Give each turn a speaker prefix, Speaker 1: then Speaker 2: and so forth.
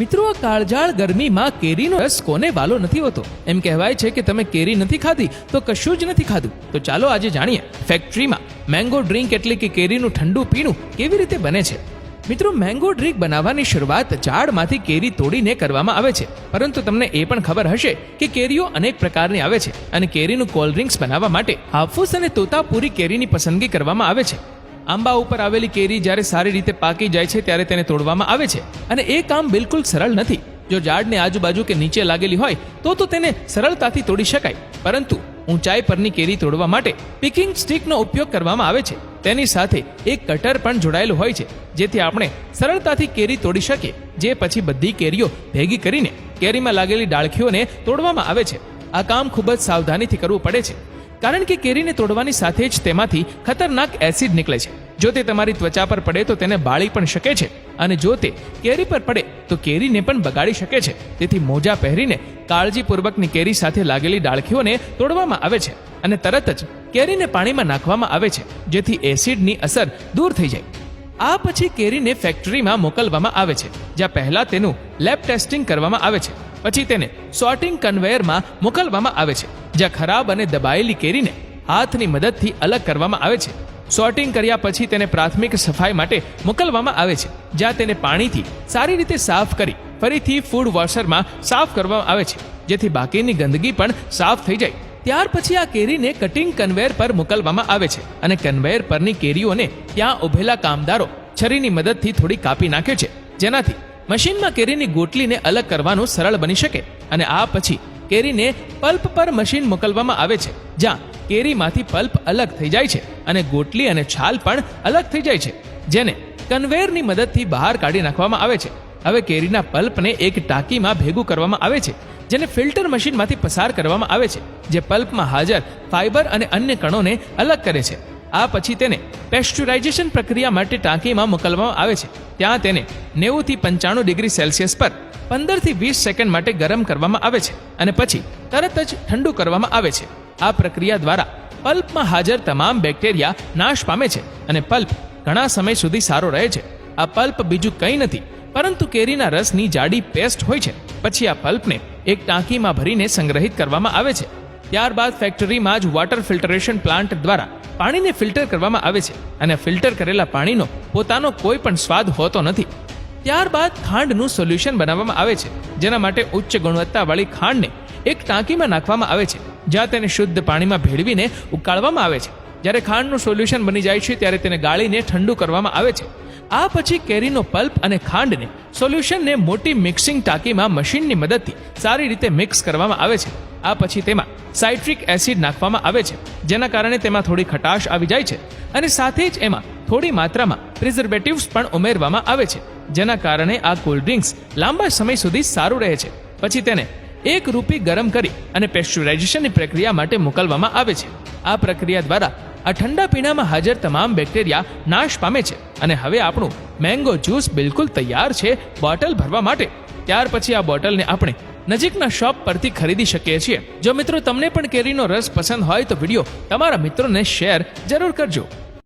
Speaker 1: મિત્રો, આ કાળજાળ ગરમીમાં કેરીનો રસ કોને વાલો નથી હોતો? એમ કહેવાય છે કે તમે કેરી નથી ખાધી, તો કશું જ નથી ખાધું. તો ચાલો આજે જાણીએ ફેક્ટરીમાં મેંગો ડ્રિંક એટલે કે કેરીનું ઠંડુ પીણું કેવી રીતે બને છે? મિત્રો મેંગો ડ્રિંક બનાવવાની શરૂઆત ઝાડમાંથી કેરી તોડીને કરવામાં આવે છે. પરંતુ તમને એ પણ ખબર હશે કે કેરીઓ અનેક પ્રકારની આવે છે અને કેરીનું કોલ્ડ ડ્રિંક્સ બનાવવા માટે હાફૂસ અને તોતાપુરી કેરીની પસંદગી કરવામાં આવે છે. આંબા ઉપર આવેલી કેરી જ્યારે સારી રીતે પાકી જાય છે ત્યારે તેને તોડવામાં આવે છે. અને એ કામ બિલકુલ સરળ નથી. જો ઝાડની આજુબાજુ કે નીચે લાગેલી હોય, તો તો તેને સરળતાથી તોડી શકાય. પરંતુ ઊંચાઈ પરની કેરી તોડવા માટે પિકિંગ સ્ટિકનો ઉપયોગ કરવામાં આવે છે. તેની સાથે એક કટર પણ જોડાયેલું હોય છે, જેથી આપણે સરળતાથી કેરી તોડી શકીએ, જે પછી બધી કેરીઓ ભેગી કરીને કેરીમાં લાગેલી ડાળખીઓને તોડવામાં આવે છે. આ કામ ખૂબ જ સાવધાનીથી કરવું પડે છે. કારણ કે કેરીને તોડવાની સાથે જ તેમાંથી ખતરનાક એસિડ નીકળે છે. જો તે તમારી ત્વચા પર પડે તો તેને બાળી પણ શકે છે. અને જો તે કેરી પર પડે તો કેરીને પણ બગાડી શકે છે. તેથી મોજા પહેરીને કાળજીપૂર્વકની કેરી સાથે લાગેલી ડાળખીઓને તોડવામાં આવે છે અને તરત જ કેરીને પાણીમાં નાખવામાં આવે છે, જેથી એસિડની અસર દૂર થઈ જાય. આ પછી કેરીને ફેક્ટરીમાં મોકલવામાં આવે છે, જ્યાં પહેલા તેનું લેબ ટેસ્ટિંગ કરવામાં આવે છે. પછી તેને સોર્ટિંગ કન્વેયરમાં મોકલવામાં આવે છે. જ્યાં ખરાબ અને દબાયેલી કેરીને હાથની મદદથી અલગ કરવામાં આવે છે. સોર્ટિંગ કર્યા પછી તેને પ્રાથમિક સફાઈ માટે મોકલવામાં આવે છે, જ્યાં તેને પાણીથી સારી રીતે સાફ કરી ફરીથી ફૂડ વોશરમાં સાફ કરવામાં આવે છે, જેથી બાકીની ગંદકી પણ સાફ થઈ જાય. ત્યાર પછી આ કેરીને કટિંગ કન્વેયર પર મોકલવામાં આવે છે અને કન્વેયર પરની કેરીઓને ત્યાં ઉભેલા કામદારો છરીની મદદથી થોડી કાપી નાખે છે, જેનાથી મશીનમાં કેરીની ગોટલીને અલગ કરવાનું સરળ બની શકે અને આ પછી કેરીને પલ્પ પર મશીન મોકલવામાં આવે છે. જ્યાં કેરીમાંથી પલ્પ અલગ થઈ જાય છે અને ગોટલી અને છાલ પણ અલગ થઈ જાય છે, જેને કન્વેયરની મદદથી બહાર કાઢી નાખવામાં આવે છે. હવે કેરીના પલ્પને એક ટાંકીમાં ભેગું કરવામાં આવે છે, જેને ફિલ્ટર મશીનમાંથી પસાર કરવામાં આવે છે, જે પલ્પમાં હાજર ફાઇબર અને અન્ય કણોને અલગ કરે છે. આ પછી તેને પેસ્ચ્યુરાઇઝેશન પ્રક્રિયા માટે ટાંકીમાં મોકલવામાં આવે છે. ત્યાં તેને નેવુંથી પંચાણું ડિગ્રી સેલ્સિયસ પર પંદરથી વીસ સેકન્ડ માટે ગરમ કરવામાં આવે છે અને પછી તરત જ ઠંડુ કરવામાં આવે છે. આ પ્રક્રિયા દ્વારા પલ્પમાં હાજર તમામ બેક્ટેરિયા નાશ પામે છે અને પલ્પ ઘણા સમય સુધી સારો રહે છે. આ પલ્પ બીજું કંઈ નથી, પરંતુ કેરીના રસની જાડી પેસ્ટ હોય છે. પછી આ પલ્પને એક ટાંકીમાં ભરીને સંગ્રહિત કરવામાં આવે છે. ત્યારબાદ ફેક્ટરીમાં જ વોટર ફિલ્ટરેશન પ્લાન્ટ દ્વારા પાણીને ફિલ્ટર કરવામાં આવે છે અને ફિલ્ટર કરેલા પાણીનો પોતાનો કોઈ પણ સ્વાદ હોતો નથી. ત્યારબાદ ખાંડનું સોલ્યુશન બનાવવામાં આવે છે, જેના માટે ઉચ્ચ ગુણવત્તાવાળી ખાંડને એક ટાંકીમાં નાખવામાં આવે છે, જ્યાં તેને શુદ્ધ પાણીમાં ભેળવીને ઉકાળવામાં આવે છે. જ્યારે ખાંડનું સોલ્યુશન બની જાય છે, ત્યારે તેને ગાળીને ઠંડુ કરવામાં આવે છે. આ પછી કેરીનો પલ્પ અને ખાંડને સોલ્યુશનને મોટી મિક્સિંગ ટાંકીમાં મશીનની મદદથી સારી રીતે મિક્સ કરવામાં આવે છે. આ પછી તેમાં સાઇટ્રિક એસિડ નાખવામાં આવે છે, જેના કારણે તેમાં થોડી ખટાશ આવી જાય છે અને સાથે જ એમાં થોડી માત્રામાં પ્રિઝર્વેટિવ્સ પણ ઉમેરવામાં આવે છે, જેના કારણે આ કોલ્ડ ડ્રિંક્સ લાંબા સમય સુધી સારું રહે છે. પછી તેને એક રૂપી ગરમ કરી અને પેસ્ચ્યુરાઇઝેશનની પ્રક્રિયા માટે મોકલવામાં આવે છે. આ પ્રક્રિયા દ્વારા આ ઠંડા પીણામાં હાજર તમામ બેક્ટેરિયા નાશ પામે છે અને હવે આપણું મેંગો જ્યુસ બિલકુલ તૈયાર છે બોટલ ભરવા માટે. ત્યાર પછી આ બોટલને આપણે નજીકના શોપ પરથી ખરીદી શકીએ છીએ. જો મિત્રો તમને પણ કેરીનો રસ પસંદ હોય તો વીડિયો તમારા મિત્રોને શેર જરૂર કરજો.